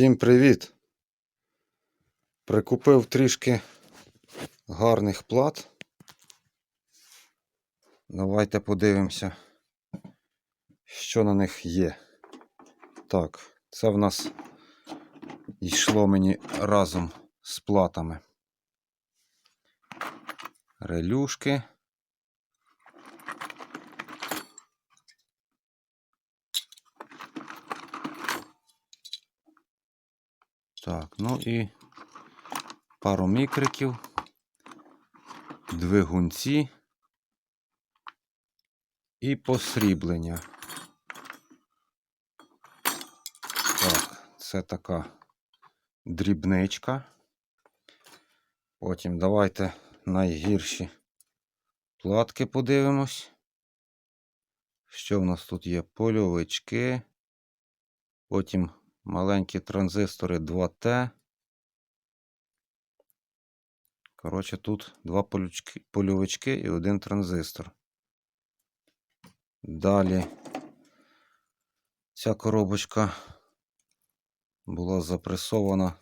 Всім привіт! Прикупив трішки гарних плат. Давайте подивимося, що на них є. Так, це в нас йшло мені разом з платами. Релюшки. Так, ну і пару мікриків, двигунці і посріблення. Так, це така дрібничка. Потім давайте найгірші платки подивимось. Що в нас тут є? Польовички. Потім маленькі транзистори 2Т. Коротше, тут два полючки, польовички і один транзистор. Далі ця коробочка була запресована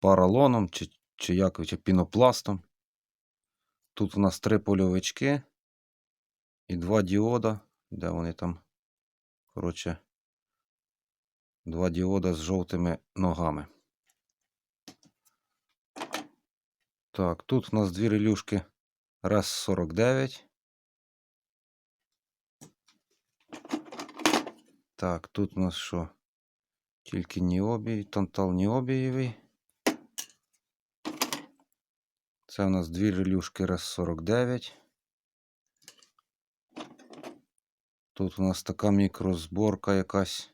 паралоном чи, чи як, чи пінопластом. Тут у нас три польовички і два діода. Де вони там? Коротше, два діода з жовтими ногами. Так, тут у нас дві релюшки раз 49. Так, тут у нас що? Тільки ніобій, тантал ніобієвий. Це у нас дві релюшки раз 49. Тут у нас така мікрозборка якась.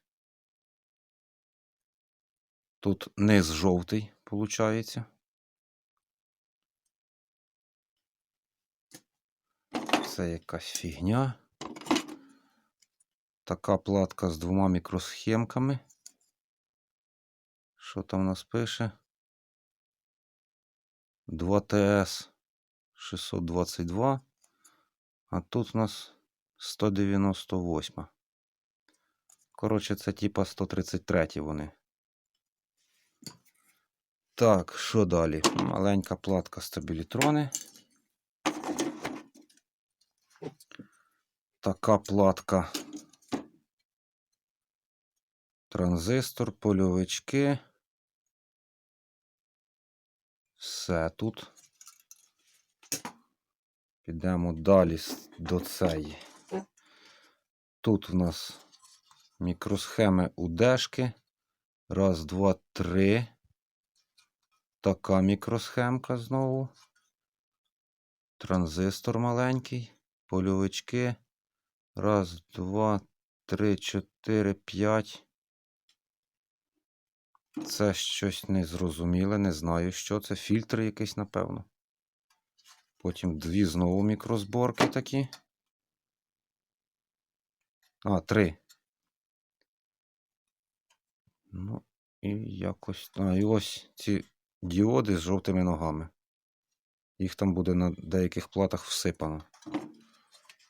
Тут низ жовтий, виходить. Це якась фігня. Така платка з двома мікросхемками. Що там у нас пише? 2ТС 622. А тут у нас 198. Коротше, це типа 133 вони. Так, що далі? Маленька платка стабілітрони. Така платка. Транзистор, польовички. Все тут. Підемо далі до цієї. Тут в нас мікросхеми удешки. Раз, два, три. Така мікросхемка знову. Транзистор маленький. Польовички. Раз, два, три, чотири, п'ять. Це щось незрозуміле, не знаю, що це. Фільтр якийсь, напевно. Потім дві знову мікрозборки такі. А, три. Ну, і якось. А, і ось ці діоди з жовтими ногами. Їх там буде на деяких платах всипано.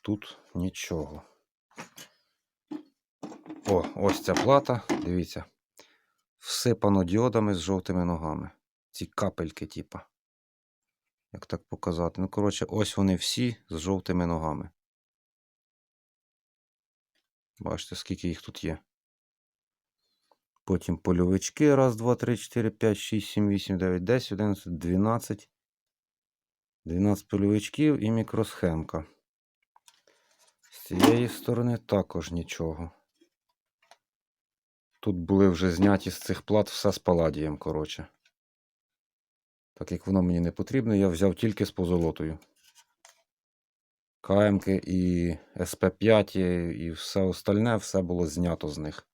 Тут нічого. О, ось ця плата, дивіться. Всипано діодами з жовтими ногами. Ці капельки, типа. Як так показати? Ну, коротше, ось вони всі з жовтими ногами. Бачите, скільки їх тут є. Потім польовички. Раз, два, три, чотири, п'ять, шість, сім, вісім, дев'ять, десять, одинадцять, дванадцять. 12 польовичків і мікросхемка. З цієї сторони також нічого. Тут були вже зняті з цих плат все з паладієм, коротше. Так як воно мені не потрібно, я взяв тільки з позолотою. КМК і СП5 і все остальне, все було знято з них.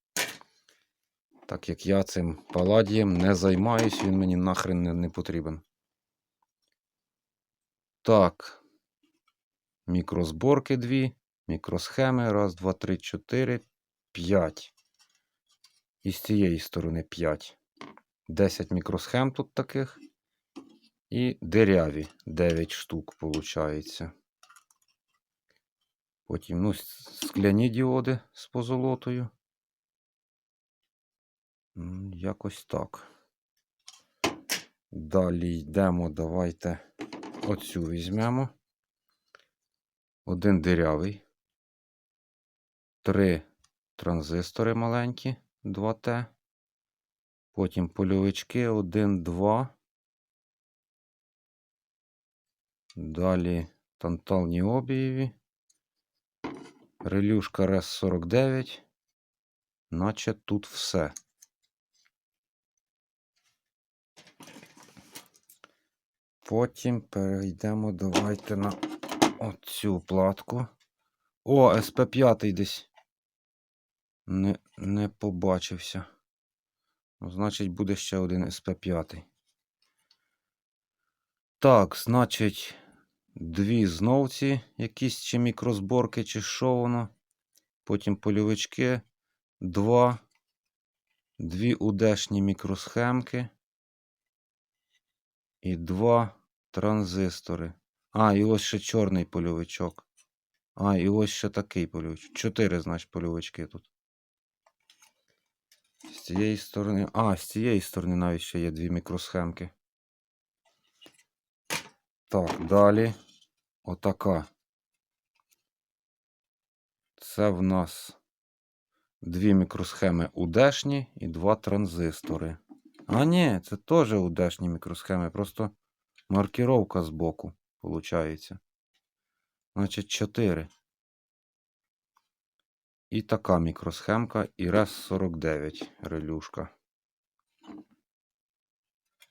Так як я цим паладієм не займаюсь, він мені нахрен не, не потрібен. Так. Мікрозборки дві, мікросхеми. Раз, два, три, чотири, п'ять. І з цієї сторони 5. 10 мікросхем тут таких. І диряві 9 штук, виходить. Потім ну, скляні діоди з позолотою. Якось так. Далі йдемо, давайте оцю візьмемо. Один дирявий. Три транзистори маленькі 2Т. Потім польовички 1, 2. Далі танталні обієві. Релюшка РЕС 49. Наче тут все. Потім перейдемо давайте на оцю платку. О, СП5 десь. Не, не побачився. Ну, значить, буде ще один СП5. Так, значить, дві зновці, якісь чи мікрозборки, чи що воно. Потім польовички. Два. Дві удешні мікросхемки. І два транзистори. А, і ось ще чорний польовичок. А, і ось ще такий польовичок. Чотири, значить, польовички тут. З цієї сторони. А, з цієї сторони навіть ще є дві мікросхемки. Так, далі. Отака. Це в нас дві мікросхеми удешні і два транзистори. А, ні, це теж удешні мікросхеми, просто маркіровка збоку, виходить. Значить, 4. І така мікросхемка, і рес 49 релюшка.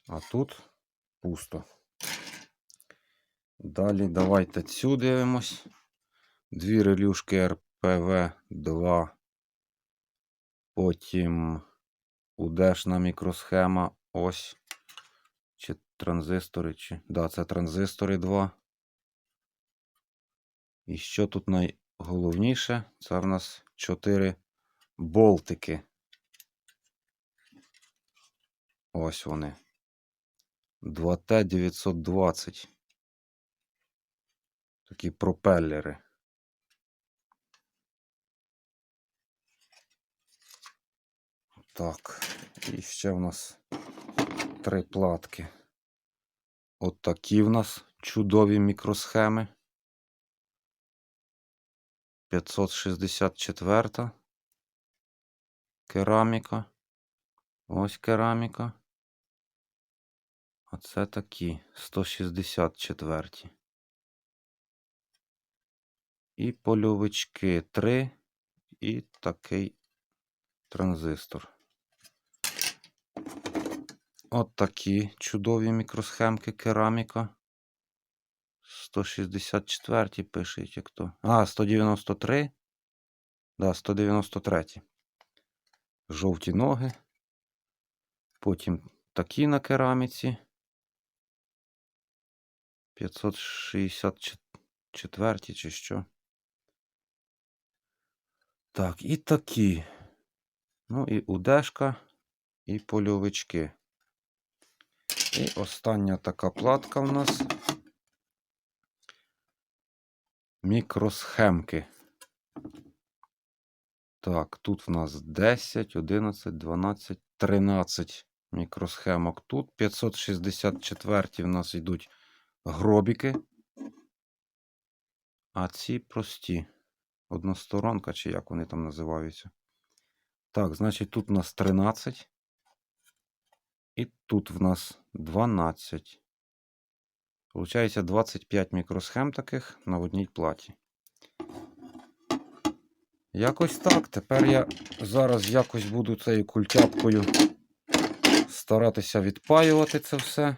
А тут пусто. Далі давайте цю дивимось. Дві релюшки РПВ 2. Потім удешна мікросхема. Ось. Чи транзистори, чи. Да, це транзистори 2. І що тут найголовніше? Це в нас 4 болтики. Ось вони. 2Т920. Такі пропеллери. Так, і ще в нас три платки. От такі в нас чудові мікросхеми. 564 кераміка. Ось кераміка. А це такі 164. І польовички 3 і такий транзистор. От такі чудові мікросхемки кераміка. 164 пишуть, як то. А, 193. Да, 193. Жовті ноги. Потім такі на кераміці. 564 чи що. Так, і такі. Ну і удешка, і польовички. І остання така платка в нас. Мікросхемки. Так, тут в нас 10, 11, 12, 13 мікросхемок. Тут 564 в нас йдуть гробіки. А ці прості. Односторонка, чи як вони там називаються. Так, значить, тут у нас 13. І тут в нас 12. Получається 25 мікросхем таких на одній платі. Якось так. Тепер я зараз якось буду цією культяпкою старатися відпаювати це все.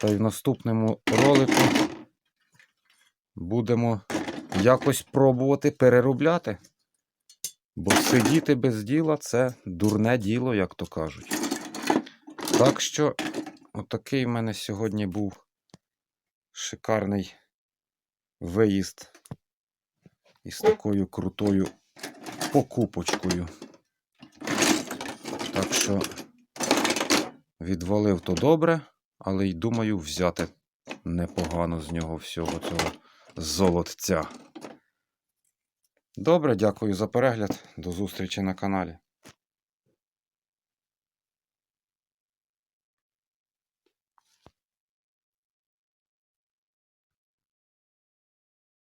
Та й в наступному ролику будемо якось пробувати переробляти. Бо сидіти без діла це дурне діло, як то кажуть. Так що, отакий в мене сьогодні був шикарний виїзд із такою крутою покупочкою. Так що відвалив то добре, але й думаю взяти непогано з нього всього цього золотця. Добре, дякую за перегляд. До зустрічі на каналі.